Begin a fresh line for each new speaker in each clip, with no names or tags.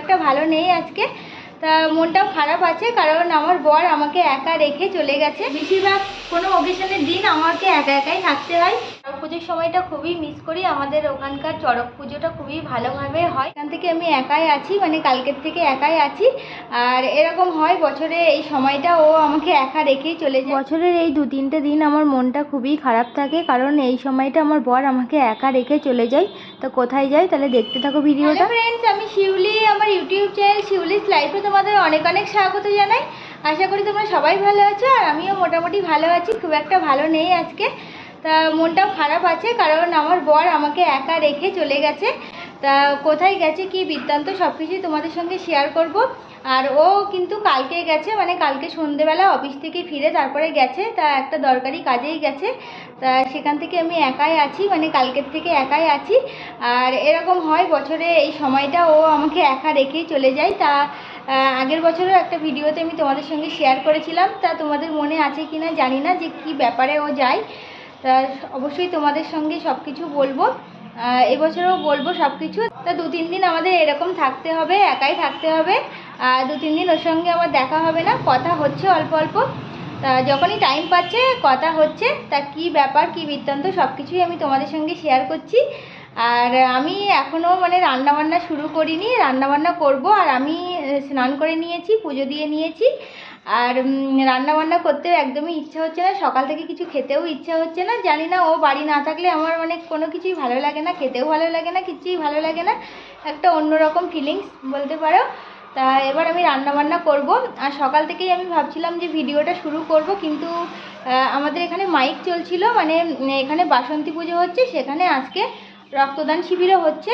একটা ভালো নেই আজকে। তা মনটাও খারাপ আছে, কারণ আমার বর আমাকে একা রেখে চলে গেছে। বেশিরভাগ কোনো অকেশনের দিন আমাকে একা একাই থাকতে হয়। চড়ক পুজোর সময়টা খুবই মিস করি। আমাদের ওখানকার চড়ক পুজোটা খুবই ভালোভাবে হয়। এখান থেকে আমি একাই আছি মানে কালকের থেকে একাই আছি। আর এরকম হয়, বছরে এই সময়টা ও আমাকে একা রেখেই চলে যায়। বছরের এই দু তিনটে দিন আমার মনটা খুবই খারাপ থাকে, কারণ এই সময়টা আমার বর আমাকে একা রেখে চলে যায়। তো কোথায় যাই? তাহলে দেখতে থাকো ভিডিওটা। ফ্রেন্ডস আমি শিউলি, আমার ইউটিউব চ্যানেল শিউলিস লাইফে তোমাদের অনেক অনেক স্বাগত জানাই। আশা করি তোমরা সবাই ভালো আছো আর আমিও মোটামুটি ভালো আছি, খুব একটা ভালো নেই আজকে। তা মনটাও খারাপ আছে কারণ আমার বর আমাকে একা রেখে চলে গেছে। তা কোথায় গেছে, কি বৃত্তান্ত সব কিছুই তোমাদের সঙ্গে শেয়ার করব। আর ও কিন্তু কালকে গেছে মানে কালকে সন্ধেবেলা অফিস থেকে ফিরে তারপরে গেছে, তা একটা দরকারি কাজেই গেছে। তা সেখান থেকে আমি একাই আছি মানে কালকের থেকে একাই আছি। আর এরকম হয় বছরে এই সময়টা ও আমাকে একা রেখেই চলে যায়। তা আগের বছরও একটা ভিডিওতে আমি তোমাদের সঙ্গে শেয়ার করেছিলাম। তা তোমাদের মনে আছে কি না জানি না যে কি ব্যাপারে ও যায়। তা অবশ্যই তোমাদের সঙ্গে সব কিছু বলব এবছরও বলব সব কিছু তা দু তিন দিন আমাদের এরকম থাকতে হবে, একাই থাকতে হবে। দু, তিন দিন ওর সঙ্গে আমার দেখা হবে না, কথা হচ্ছে অল্প অল্প। যখনই টাইম পাচ্ছে, কথা হচ্ছে, তা কি ব্যাপার, কি বৃত্তান্ত সব কিছুই আমি তোমাদের সঙ্গে শেয়ার করছি। আর আমি এখনও মানে রান্নাবান্না শুরু করিনি, রান্নাবান্না করব, আর আমি স্নান করে নিয়েছি, পুজো দিয়ে নিয়েছি। আর রান্নাবান্না করতেও একদমই ইচ্ছা হচ্ছে না, সকাল থেকে কিছু খেতেও ইচ্ছা হচ্ছে না। জানি না ও বাড়ি না থাকলে আমার মানে কোনো কিছুই ভালো লাগে না, খেতেও ভালো লাগে না কিছুই ভালো লাগে না। একটা অন্যরকম ফিলিংস বলতে পারো। তা এবার আমি রান্নাবান্না করব। আর সকাল থেকেই আমি ভাবছিলাম যে ভিডিওটা শুরু করব, কিন্তু আমাদের এখানে মাইক চলছিল মানে এখানে বাসন্তী পুজো হচ্ছে, সেখানে আজকে রক্তদান শিবিরও হচ্ছে।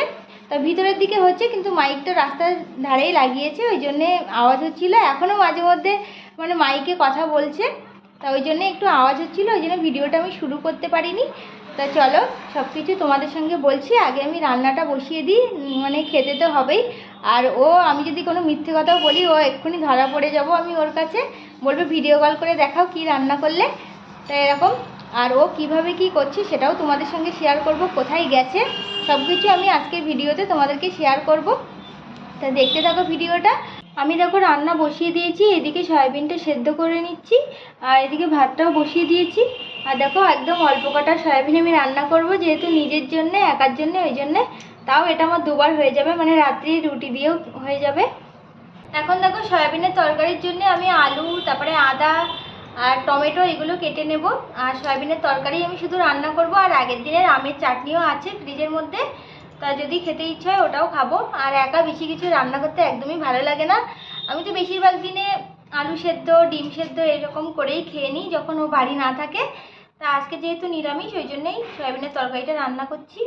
তা ভিতরের দিকে হচ্ছে, কিন্তু মাইকটা রাস্তার ধারেই লাগিয়েছে, ওই জন্যে আওয়াজ হচ্ছিল। এখনও মাঝে মধ্যে মানে মাইকে কথা বলছে, তা ওই জন্য একটু আওয়াজ হচ্ছিল, ওই জন্য ভিডিওটা আমি শুরু করতে পারিনি। তা চলো সব কিছু তোমাদের সঙ্গে বলছি, আগে আমি রান্নাটা বসিয়ে দিই মানে খেতে তো হবেই। আর ও, আমি যদি কোনো মিথ্যে কথাও বলি, ও এক্ষুনি ধরা পড়ে যাব আমি ওর কাছে। বলবে, ভিডিও কল করে দেখাও কি রান্না করলে? তা এরকম। আর ও কীভাবে কি করছে সেটাও তোমাদের সঙ্গে শেয়ার করব, কোথায় গেছে সব কিছু আমি আজকের ভিডিওতে তোমাদেরকে শেয়ার করব। তা দেখতে থাকো ভিডিওটা। আমি দেখো রান্না বসিয়ে দিয়েছি, এদিকে সয়াবিনটা সেদ্ধ করে নিচ্ছি, আর এদিকে ভাতটাও বসিয়ে দিয়েছি। আর দেখো একদম অল্প কটা সয়াবিন আমি রান্না করব, যেহেতু নিজের জন্য, একার জন্য, ওই জন্যে। তাও এটা আমার দুবার হয়ে যাবে মানে রাত্রি রুটি দিয়েও হয়ে যাবে। এখন দেখো সয়াবিনের তরকারির জন্য আমি আলু, তারপরে আদা আর টমেটো এগুলো কেটে নেব। আর সয়াবিনের তরকারি আমি শুধু রান্না করব, আর আগের দিনের আমের চাটনিও আছে ফ্রিজের মধ্যে। তা যদি খেতে ইচ্ছা হয় ওটাও খাব। আর একা বেশি কিছু রান্না করতে একদমই ভালো লাগে না। আমি তো বেশিরভাগ দিনে আলু সেদ্ধ, ডিম সেদ্ধ এরকম করেই খেয়ে নিই যখন ও বাড়ি না থাকে। তা আজকে যেহেতু নিরামিষ, ওই জন্যেই সয়াবিনের তরকারিটা রান্না করছি।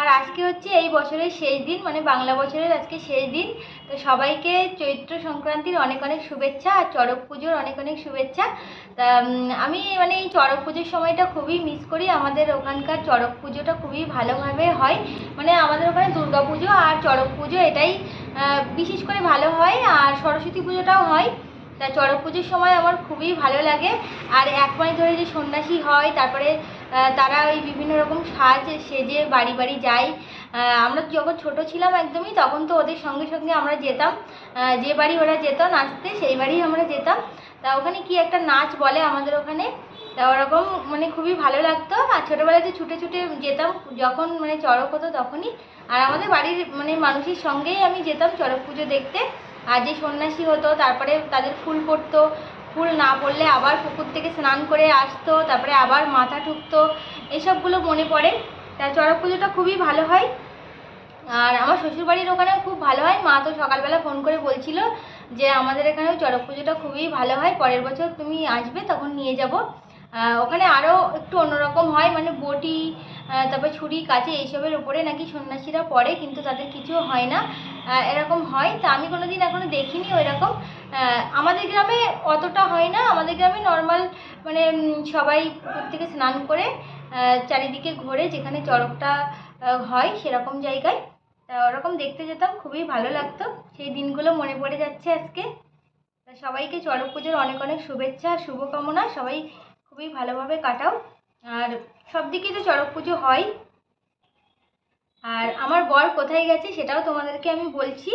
আর আজকে হচ্ছে এই বছরের শেষ দিন মানে বাংলা বছরের আজকে শেষ দিন। তো সবাইকে চৈত্র সংক্রান্তির অনেক অনেক শুভেচ্ছা আর চড়ক পুজোর অনেক অনেক শুভেচ্ছা। তা আমি মানে এই চড়ক পুজোর সময়টা খুবই মিস করি। আমাদের ওখানকার চড়ক পুজোটা খুবই ভালোভাবে হয়। মানে আমাদের ওখানে দুর্গা পুজো আর চড়ক পুজো এটাই বিশেষ করে ভালো হয় আর সরস্বতী পুজোটাও হয়। তা চড়ক পুজোর সময় আমার খুবই ভালো লাগে। আর এক মাস ধরে যে সন্ন্যাসী হয়, তারপরে তারা ওই বিভিন্ন রকম সাজ সেজে বাড়ি বাড়ি যায়। আমরা যখন ছোট ছিলাম একদমই, তখন তো ওদের সঙ্গে সঙ্গে আমরা যেতাম। যে বাড়ি ওরা যেত নাচতে, সেই বাড়ি আমরা যেতাম। তা ওখানে কি একটা নাচ বলে আমাদের ওখানে? তা ওরকম মানে খুবই ভালো লাগতো। আর ছোটোবেলাতে ছুটে ছুটে যেতাম। যখন মানে চড়ক হতো তখনই। আর আমাদের বাড়ির মানে মানুষের সঙ্গেই আমি যেতাম চড়ক পুজো দেখতে। আর যে সন্ন্যাসী হতো, তারপরে তাদের ফুল পড়তো। ফুল না পড়লে আবার পুকুর থেকে স্নান করে আসতো, তারপরে আবার মাথা ঠুকতো, এসবগুলো মনে পড়ে। তা চড়ক পুজোটা খুবই ভালো হয়। আর আমার শ্বশুরবাড়ির ওখানেও খুব ভালো হয়। মা তো সকালবেলা ফোন করে বলছিল যে, আমাদের এখানেও চড়ক পুজোটা খুবই ভালো হয়। পরের বছর তুমি আসবে, তখন নিয়ে যাব। ওখানে আরও একটু অন্যরকম হয়। মানে বটি তারপর ছুরি, কাঁচি, এইসবের উপরে নাকি সন্ন্যাসীরা পড়ে, কিন্তু তাদের কিছু হয় না। এরকম হয়। তা আমি কোনো দিন এখনও দেখিনি ওই রকম আমাদের গ্রামে অতটা হয় না। আমাদের গ্রামে নর্মাল মানে সবাই থেকে স্নান করে চারিদিকে ঘোরে, যেখানে চড়কটা হয় সেরকম জায়গায়। তা ওরকম দেখতে যেতাম, খুবই ভালো লাগতো। সেই দিনগুলো মনে পড়ে যাচ্ছে আজকে। সবাইকে চড়ক পুজোর অনেক অনেক শুভেচ্ছা, শুভকামনা। সবাই খুবই ভালোভাবে কাটাও। আর সব দিকেই তো চড়ক পুজো হয় আর আমার বর কোথায় গেছে সেটাও তোমাদেরকে আমি বলছি।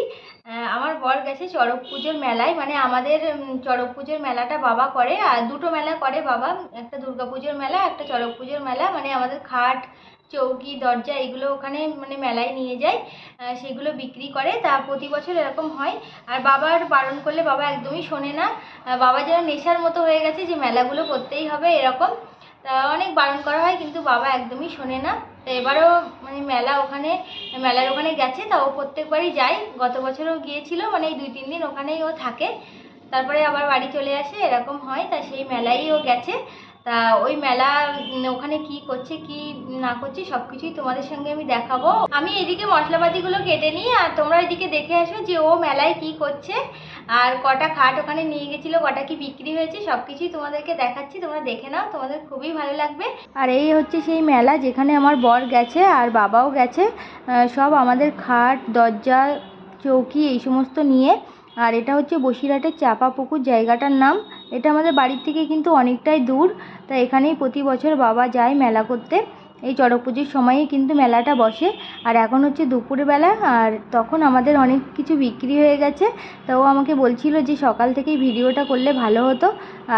আমার বর গেছে চড়ক পুজোর মেলায় মানে আমাদের চড়ক পুজোর মেলাটা বাবা করে, আর দুটো মেলা করে বাবা, একটা দুর্গা পুজোর মেলা, একটা চড়ক পুজোর মেলা মানে আমাদের খাট, চৌকি, দরজা এগুলো ওখানে মানে মেলায় নিয়ে যায় সেগুলো বিক্রি করে, তা প্রতি বছর এরকম হয়। আর বাবার বারণ করলে বাবা একদমই শোনে না। বাবা যেন নেশার মতো হয়ে গেছে যে মেলাগুলো করতেই হবে এরকম। তা অনেক বারণ করা হয়, কিন্তু বাবা একদমই শোনে না। তো এবারও মানে মেলা ওখানে, মেলার ওখানে গেছে, তা ও প্রত্যেকবারই যায়। গত বছরও গিয়েছিল মানে এই দুই তিন দিন ওখানেই ও থাকে। তারপরে আবার বাড়ি চলে আসে, এরকম হয়। তা সেই মেলাই ও গেছে। তা ওই মেলা ওখানে কি করছে, কি না করছি সব কিছুই তোমাদের সঙ্গে আমি দেখাবো। আমি এদিকে মশলাপাতিগুলো কেটে নিই আর তোমরা এদিকে দেখে আসো যে ও মেলায় কি করছে। আর কটা খাট ওখানে নিয়ে গেছিল, কটা কি বিক্রি হয়েছে সব কিছুই তোমাদেরকে দেখাচ্ছি, তোমরা দেখে নাও, তোমাদের খুবই ভালো লাগবে। আর এই হচ্ছে সেই মেলা যেখানে আমার বর গেছে আর বাবাও গেছে সব আমাদের খাট, দরজা, চৌকি এই সমস্ত নিয়ে। আর এটা হচ্ছে বসিরহাটের চাপা পুকুর জায়গাটার নাম। এটা আমাদের বাড়ির থেকে কিন্তু অনেকটাই দূর তা এখানেই প্রতি বছর বাবা যায় মেলা করতে। এই চড়ক পুজোর সময়ই কিন্তু মেলাটা বসে। আর এখন হচ্ছে দুপুরবেলা, আর তখন আমাদের অনেক কিছু বিক্রি হয়ে গেছে। তো আমাকে বলছিল যে সকাল থেকেই ভিডিওটা করলে ভালো হতো।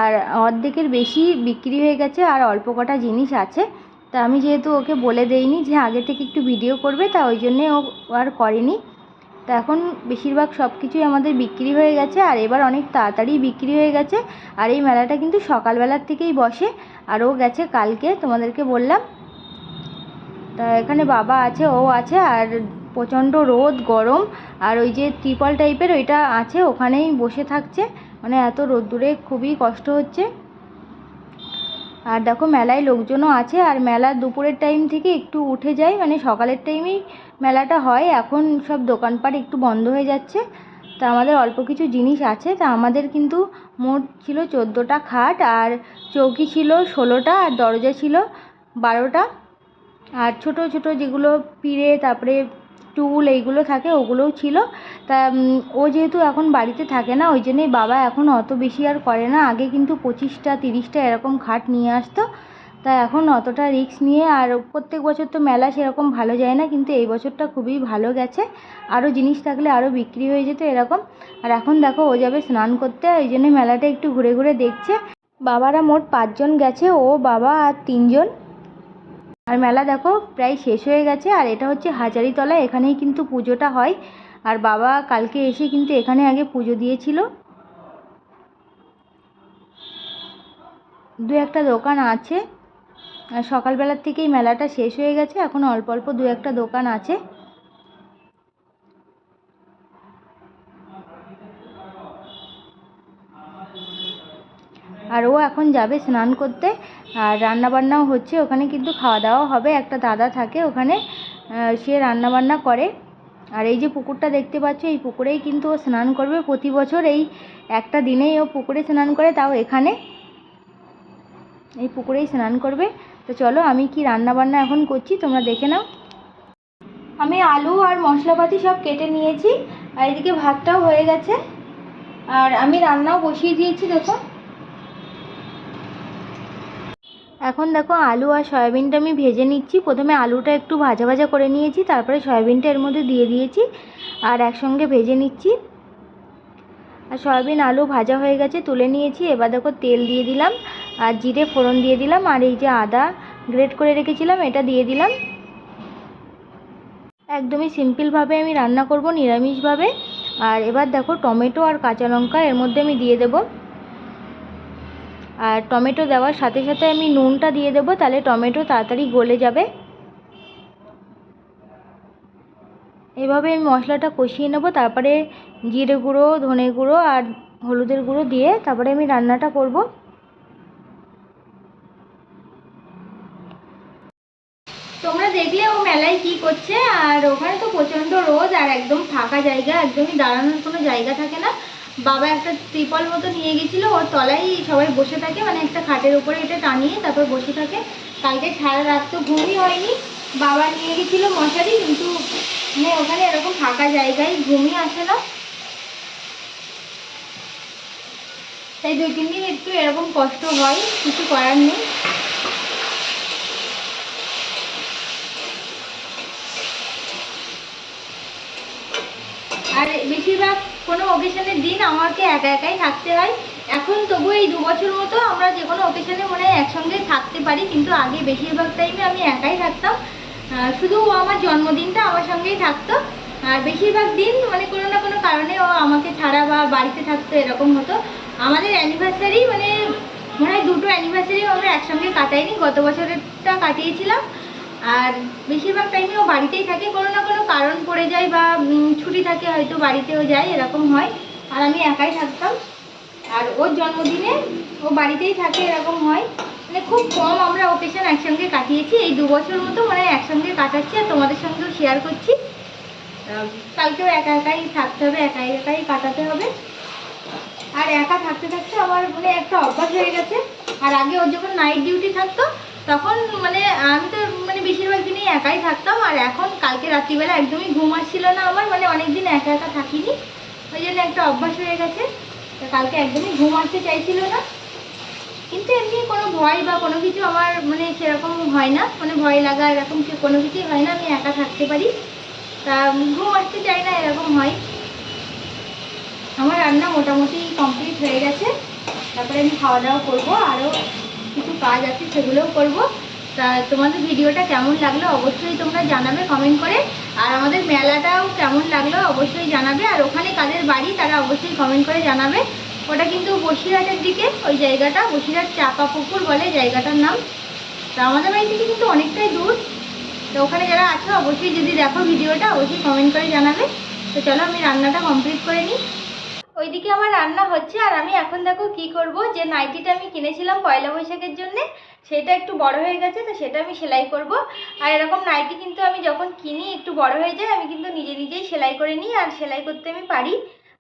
আর অর্ধেকের বেশি বিক্রি হয়ে গেছে, আর অল্প কটা জিনিস আছে। তা আমি যেহেতু ওকে বলে দেইনি যে আগে থেকে একটু ভিডিও করবে, তা ওই জন্যে ও আর করেনি। তা এখন বেশিরভাগ সব কিছুই আমাদের বিক্রি হয়ে গেছে, আর এবার অনেক তাড়াতাড়ি বিক্রি হয়ে গেছে। আর এই মেলাটা কিন্তু সকালবেলার থেকেই বসে। আর ও গেছে কালকে, তোমাদেরকে বললাম। তা এখানে বাবা আছে, ও আছে, আর প্রচণ্ড রোদ, গরম, আর ওই যে ত্রিপল টাইপের ওইটা আছে, ওখানেই বসে থাকছে। মানে এত রোদ্দুরে খুবই কষ্ট হচ্ছে। আর দেখো মেলায় লোকজনও আছে, আর মেলা দুপুরের টাইম থেকে একটু উঠে যায় মানে সকালের টাইমেই মেলাটা হয়। এখন সব দোকানপাট একটু বন্ধ হয়ে যাচ্ছে। তা আমাদের অল্প কিছু জিনিস আছে, তা আমাদের কিন্তু মোট ছিল চোদ্দোটা খাট, আর চৌকি ছিল ষোলোটা, আর দরজা ছিল বারোটা। আর ছোট ছোট যেগুলো পিড়ে, তারপরে টুল এইগুলো থাকে, ওগুলোও ছিল। তা ও যেহেতু এখন বাড়িতে থাকে না, ওই জন্যই বাবা এখন অত বেশি আর করে না। আগে কিন্তু পঁচিশটা, তিরিশটা এরকম খাট নিয়ে আসতো। তা এখন অতটা রিস্ক নিয়ে, আর প্রত্যেক বছর তো মেলা সেরকম ভালো যায় না, কিন্তু এই বছরটা খুবই ভালো গেছে। আরও জিনিস থাকলে আরও বিক্রি হয়ে যেত এরকম। আর এখন দেখো, ও যাবে স্নান করতে ওই জন্য মেলাটা একটু ঘুরে ঘুরে দেখছে। বাবারা মোট পাঁচজন গেছে, ও, বাবা আর তিনজন। আর মেলা দেখো, প্রায় শেষ হয়ে গেছে। আর এটা হচ্ছে হাজারিতলা, এখানেই কিন্তু পুজোটা হয়। আর বাবা কালকে এসে কিন্তু এখানে আগে পুজো দিয়েছিল। দু একটা দোকান আছে। আর সকালবেলার থেকেই মেলাটা শেষ হয়ে গেছে। এখন অল্প অল্প দু একটা দোকান আছে। আর ও এখন যাবে স্নান করতে, আর রান্না বান্নাও হচ্ছে, ওখানে কিন্তু খাওয়া দাওয়া হবে, একটা দাদা থাকে ওখানে সে রান্না বান্না করে। আর এই যে পুকুরটা দেখতে পাচ্ছ, এই পুকুরেই কিন্তু ও স্নান করবে। প্রতি বছর এই একটা দিনেই ও পুকুরে স্নান করে, তাও এখানে। এই পুকুরেই স্নান করবে। তো চলো, আমি কি রান্না বান্না এখন করছি, তোমরা দেখে নাও। আমি আলু আর মশলাপাতি সব কেটে নিয়েছি, আর এদিকে ভাতটাও হয়ে গেছে। আর আমি রান্নাও বসিয়ে দিয়েছি, দেখো। এখন দেখো আলু আর সয়াবিনটা আমি ভেজে নিচ্ছি। প্রথমে আলুটা একটু ভাজা ভাজা করে নিয়েছি, তারপরে সয়াবিনটা এর মধ্যে দিয়ে দিয়েছি আর একসঙ্গে ভেজে নিচ্ছি। আর সয়াবিন আলু ভাজা হয়ে গেছে, তুলে নিয়েছি। এবার দেখো তেল দিয়ে দিলাম আর জিরে ফোড়ন দিয়ে দিলাম আর এই যে আদা গ্রেট করে রেখেছিলাম, এটা দিয়ে দিলাম। একদমই সিম্পলভাবে আমি রান্না করব, নিরামিষভাবে। আর এবার দেখো টমেটো আর কাঁচা লঙ্কা এর মধ্যে আমি দিয়ে দেবো। আর টমেটো দেওয়ার সাথে সাথে আমি নুনটা দিয়ে দেবো, তাহলে টমেটো তাড়াতাড়ি গলে যাবে। এভাবে আমি মশলাটা কষিয়ে নেব, তারপরে জিরে গুঁড়ো, ধনে গুঁড়ো আর হলুদের গুঁড়ো দিয়ে তারপরে আমি রান্নাটা করব। তোমরা দেখলে ও মেলায় কি করছে, আর ওখানে তো প্রচণ্ড রোদ আর একদম ফাঁকা জায়গা, একদমই দাঁড়ানোর কোনো জায়গা থাকে না। বাবা একটা ত্রিপল মতো নিয়ে গেছিল, ওর তলায় সবাই বসে থাকে মানে একটা খাটের উপরে এটা টানিয়ে তারপর বসে থাকে। কালকে সারা রাত তো ঘুমই হয়নি, বাবা নিয়ে গেছিল মশারি, কিন্তু মানে ওখানে এরকম ফাঁকা জায়গায় ঘুমই আসে না। তাই দুই, তিন দিন একটু এরকম কষ্ট হয়, কিছু করার নেই। আর বেশিরভাগ কোনো অকেশনের দিন আমাকে একা একাই থাকতে হয়। এখন তবু এই দু বছর মতো আমরা যে কোনো অকেশনে মনে হয় একসঙ্গে থাকতে পারি, কিন্তু আগে বেশিরভাগ টাইমে আমি একাই থাকতাম। শুধু ও আমার জন্মদিনটা আমার সঙ্গেই থাকতো। আর বেশিরভাগ দিন মানে কোনো না কোনো কারণে ও আমাকে ছাড়া বা বাড়িতে থাকতো এরকম হতো। আমাদের অ্যানিভার্সারি মানে মনে হয় দুটো অ্যানিভার্সারি আমরা একসঙ্গে কাটাইনি। গত বছরেরটা কাটিয়েছিলাম। আর বেশিরভাগ টাইমে ও বাড়িতেই থাকে, কোনো না কোনো কারণ পড়ে যায় বা ছুটি থাকে হয়তো বাড়িতেও যায়, এরকম হয়। আর আমি একাই থাকতাম। আর ওর জন্মদিনে ও বাড়িতেই থাকে, এরকম হয়। মানে খুব কম আমরা ওকেশন একসঙ্গে কাটিয়েছি। এই দু বছর মতো মানে একসঙ্গে কাটাচ্ছি আর তোমাদের সঙ্গেও শেয়ার করছি। কালকেও একা একাই থাকতে হবে একা একাই কাটাতে হবে। আর একা থাকতে থাকতে আমার মানে একটা অভ্যাস হয়ে গেছে। আর আগে ওর যখন নাইট ডিউটি থাকতো তখন মানে আমি তো মানে বেশিরভাগ দিনই একাই থাকতাম, আর এখন কালকে রাত্রিবেলা একদমই ঘুম আসছিল না আমার মানে অনেক দিন একা একা থাকিনি, ওই জন্য একটা অভ্যাস হয়ে গেছে, তো কালকে একদমই ঘুম আসতে চাইছিল না। কিন্তু এমনি কোনো ভয় বা কোনো কিছু আমার মানে সেরকম হয় না মানে ভয় লাগা এরকম কোনো কিছুই হয় না, আমি একা থাকতে পারি। তা ঘুম আসতে চাই না এরকম হয়। আমার রান্না মোটামুটি কমপ্লিট হয়ে গেছে, তারপরে আমি খাওয়া দাওয়া করব আরও কিছু কাজ আছে সেগুলোও করব। তা তোমাদের ভিডিওটা কেমন লাগল অবশ্যই তোমরা জানাবে কমেন্ট করে। আর আমাদের মেলাটাও কেমন লাগল অবশ্যই জানাবে। আর ওখানে কাদের বাড়ি তারা অবশ্যই কমেন্ট করে জানাবে। ওটা কিন্তু বসিরহাটের দিকে, ওই জায়গাটা, বসিরহাট চাপা পুকুর বলে জায়গাটার নাম। তা আমাদের বাড়ি থেকে কিন্তু অনেকটাই দূর। তো ওখানে যারা আছো অবশ্যই যদি দেখো ভিডিওটা, অবশ্যই কমেন্ট করে জানাবে। তো চলো আমি রান্নাটা কমপ্লিট করে নিই। ওইদিকে আমার রান্না হচ্ছে আর আমি এখন দেখো কি করব? যে নাইটিটা আমি কিনেছিলাম পয়লা বৈশাখের জন্য, সেটা একটু বড় হয়ে গেছে, তো সেটা আমি সেলাই করব। আর এরকম নাইটি কিন্তু আমি যখন কিনি একটু বড় হয়ে যায়, আমি কিন্তু নিজে নিজেই সেলাই করে নিই আর সেলাই করতে আমি পারি।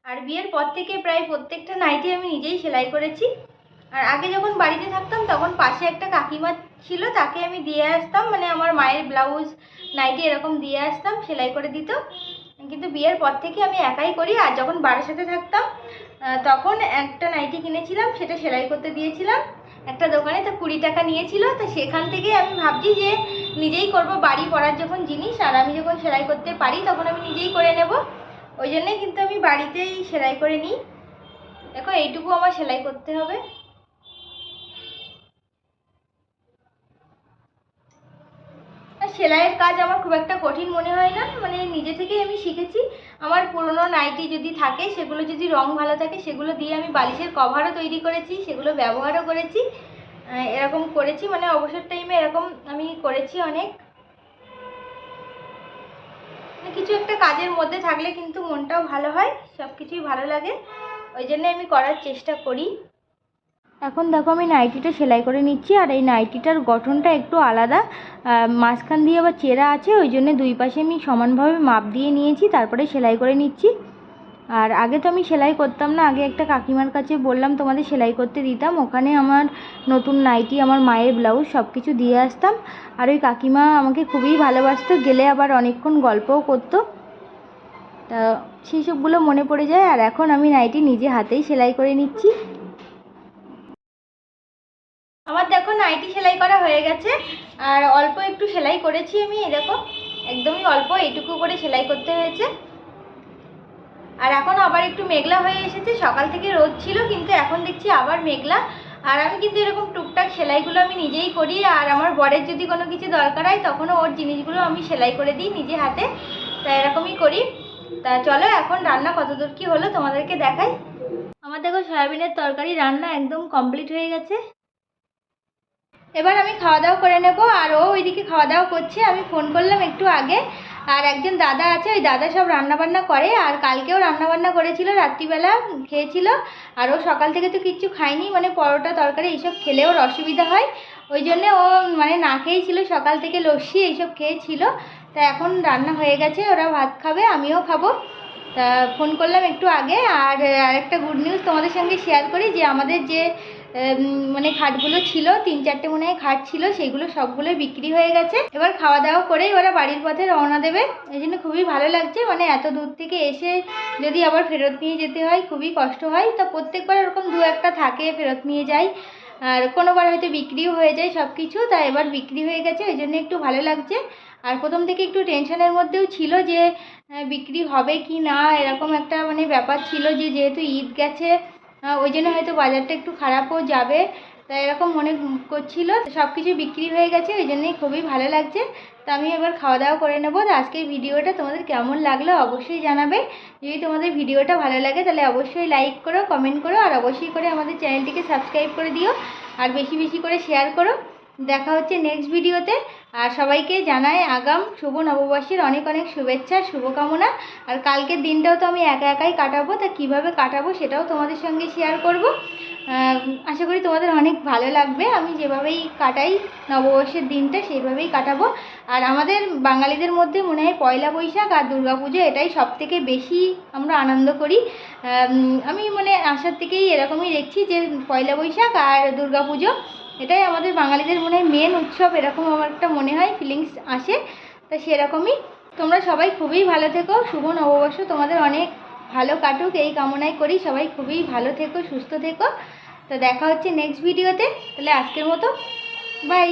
আর বিয়ের পর থেকে প্রায় প্রত্যেকটা নাইটি আমি নিজেই সেলাই করেছি। আর আগে যখন বাড়িতে থাকতাম, তখন পাশে একটা কাকিমা ছিল, তাকে আমি দিয়ে আসতাম মানে আমার মায়ের ব্লাউজ, নাইটি এরকম দিয়ে আসতাম, সেলাই করে দিত। কিন্তু বিয়ের পর থেকে আমি একাই করি, আর যখন বাড়ির সাথে থাকতাম তখন একটা নাইটি কিনেছিলাম, সেটা সেলাই করতে দিয়েছিলাম। একটা দোকানে তো কুড়ি টাকা নিয়েছিল, তো সেখান থেকেই আমি ভাবছি যে নিজেই করব বাড়ি পড়ার যখন জিনিস, আর আমি যখন সেলাই করতে পারি, তখন আমি নিজেই করে নেব। ওই জন্যই কিন্তু আমি বাড়িতেই সেলাই করে নিই। দেখো, এইটুকু আমার সেলাই করতে হবে। সেলাইয়ের কাজ আমার খুব একটা কঠিন মনে হয় না। মানে নিজে থেকেই আমি শিখেছি। আমার পুরনো নাইটি যদি থাকে, সেগুলো যদি রং ভালো থাকে, সেগুলো দিয়ে আমি বালিশের কভারও তৈরি করেছি, সেগুলো ব্যবহারও করেছি। এরকম করেছি। মানে অবসর টাইমে এরকম আমি করেছি অনেক। মানে কিছু একটা কাজের মধ্যে থাকলে কিন্তু মনটাও ভালো হয় সব কিছুই ভালো লাগে। ওই জন্য আমি করার চেষ্টা করি। এখন দেখো আমি নাইটিটা সেলাই করে নিচ্ছি, আর এই নাইটিটার গঠনটা একটু আলাদা। মাঝখান দিয়ে আবার চেরা আছে, ওই জন্য দুই পাশে আমি সমানভাবে মাপ দিয়ে নিয়েছি, তারপরে সেলাই করে নিচ্ছি। আর আগে তো আমি সেলাই করতাম না, আগে একটা কাকিমার কাছে বললাম তোমাদের সেলাই করতে দিতাম, ওখানে আমার নতুন নাইটি, আমার মায়ের ব্লাউজ সব কিছু দিয়ে আসতাম। আর ওই কাকিমা আমাকে খুবই ভালোবাসতো, গেলে আবার অনেকক্ষণ গল্পও করতো। তা সেই সবগুলো মনে পড়ে যায়, আর এখন আমি নাইটি নিজে হাতেই সেলাই করে নিচ্ছি। নাইটি সেলাই করা হয়ে গেছে। আর অল্প একটু সেলাই করেছি আমি দেখো, একদমই অল্প, এইটুকু করে সেলাই করতে হয়েছে। আর এখন আবার একটু মেঘলা হয়ে এসেছে, সকাল থেকে রোদ ছিল, কিন্তু এখন দেখছি আবার মেঘলা। আর আমি কিন্তু এরকম টুকটাক সেলাইগুলো আমি নিজেই করি, আর আমার বরের যদি কোনো কিছু দরকার হয়, তখনও ওর জিনিসগুলো আমি সেলাই করে দিই নিজে হাতে। তা এরকমই করি। তা চলো, এখন রান্না কতদূর কি হলো তোমাদেরকে দেখাই। আমার দেখো, সয়াবিনের তরকারি রান্না একদম কমপ্লিট হয়ে গেছে। এবার আমি খাওয়া দাওয়া করে নেব, আর ও ওইদিকে খাওয়া দাওয়া করছে। আমি ফোন করলাম একটু আগে, আর একজন দাদা আছে, ওই দাদা সব রান্নাবান্না করে, আর কালকেও রান্নাবান্না করেছিল, রাত্রিবেলা খেয়েছিল, আর ও সকাল থেকে তো কিচ্ছু খায়নি মানে পরোটা, তরকারি এইসব খেলে ওর অসুবিধা হয়। ওই জন্যে ও মানে না খেয়েই ছিল সকাল থেকে লস্যি এইসব খেয়েছিল। তা এখন রান্না হয়ে গেছে, ওরা ভাত খাবে, আমিও খাব। তা ফোন করলাম একটু আগে, আর আরেকটা গুড নিউজ তোমাদের সঙ্গে শেয়ার করি, যে আমাদের যে মানে খাটগুলো ছিল, তিন চারটে মনে হয় খাট ছিল, সেগুলো সবগুলো বিক্রি হয়ে গেছে। এবার খাওয়া দাওয়া করেই ওরা বাড়ির পথে রওনা দেবে। এই জন্য খুবই ভালো লাগছে মানে এত দূর থেকে এসে যদি আবার ফেরত নিয়ে যেতে হয়, খুবই কষ্ট হয়। তা প্রত্যেকবার ওরকম দু একটা থাকে, ফেরত নিয়ে যায়। আর কোনোবার হয়তো বিক্রিও হয়ে যায় সব কিছু তা এবার বিক্রি হয়ে গেছে ওই জন্য একটু ভালো লাগছে। আর প্রথম থেকে একটু টেনশনের মধ্যেও ছিল যে বিক্রি হবে কি না, এরকম একটা মানে ব্যাপার ছিল যে, যেহেতু ঈদ গেছে ওই জন্য হয়তো বাজারটা একটু খারাপও যাবে। তাই এরকম মনে করছিল সব কিছু বিক্রি হয়ে গেছে, ওই জন্যই খুবই ভালো লাগছে। তো আমি এবার খাওয়া দাওয়া করে নেব। তো আজকের ভিডিওটা তোমাদের কেমন লাগল অবশ্যই জানাবে। যদি তোমাদের ভিডিওটা ভালো লাগে, তাহলে অবশ্যই লাইক করো কমেন্ট করো, আর অবশ্যই করে আমাদের চ্যানেলটিকে সাবস্ক্রাইব করে দিও, আর বেশি বেশি করে শেয়ার করো। দেখা হচ্ছে নেক্সট ভিডিওতে আর সবাইকে জানাই আগাম শুভ নববর্ষের অনেক অনেক শুভেচ্ছা, শুভকামনা। আর কালকের দিনটাও তো আমি একা একাই কাটাবো, তা কীভাবে কাটাবো সেটাও তোমাদের সঙ্গে শেয়ার করব। আশা করি তোমাদের অনেক ভালো লাগবে। আমি যেভাবেই কাটাই নববর্ষের দিনটা সেইভাবেই কাটাবো। আর আমাদের বাঙালিদের মধ্যে মনে হয় পয়লা বৈশাখ আর দুর্গাপুজো এটাই সব থেকে বেশি আমরা আনন্দ করি। আমি মানে আসার থেকেই এরকমই দেখছি যে পয়লা বৈশাখ আর দুর্গাপুজো। এটাই আমাদের বাঙালিদের মনে হয় মেন উৎসব, এরকম আমার একটা মনে হয় ফিলিংস আসে। তা সেরকমই। তোমরা সবাই খুবই ভালো থেকো, শুভ নববর্ষ। তোমাদের অনেক ভালো কাটুক, এই কামনাই করি। সবাই খুবই ভালো থেকো, সুস্থ থেকো। তো দেখা হচ্ছে নেক্সট ভিডিওতে তাহলে আজকের মতো বাই